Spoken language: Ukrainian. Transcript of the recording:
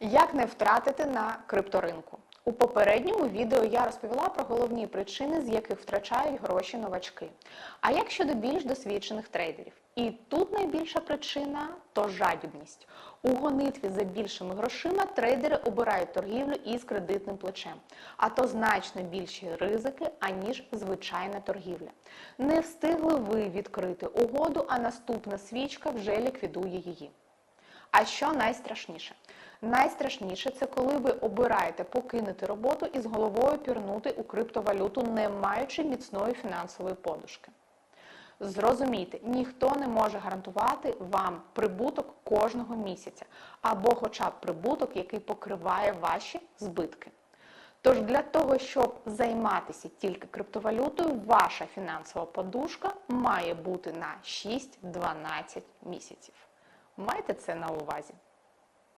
Як не втратити на крипторинку? У попередньому відео я розповіла про головні причини, з яких втрачають гроші новачки. А як щодо більш досвідчених трейдерів? І тут найбільша причина то жадібність. У гонитві за більшими грошима трейдери обирають торгівлю із кредитним плечем, а то значно більші ризики, аніж звичайна торгівля. Не встигли ви відкрити угоду, а наступна свічка вже ліквідує її. А що найстрашніше? Найстрашніше це коли ви обираєте покинути роботу і з головою пірнути у криптовалюту, не маючи міцної фінансової подушки. Зрозумійте, ніхто не може гарантувати вам прибуток кожного місяця, або хоча б прибуток, який покриває ваші збитки. Тож для того, щоб займатися тільки криптовалютою, ваша фінансова подушка має бути на 6-12 місяців. Майте це на увазі.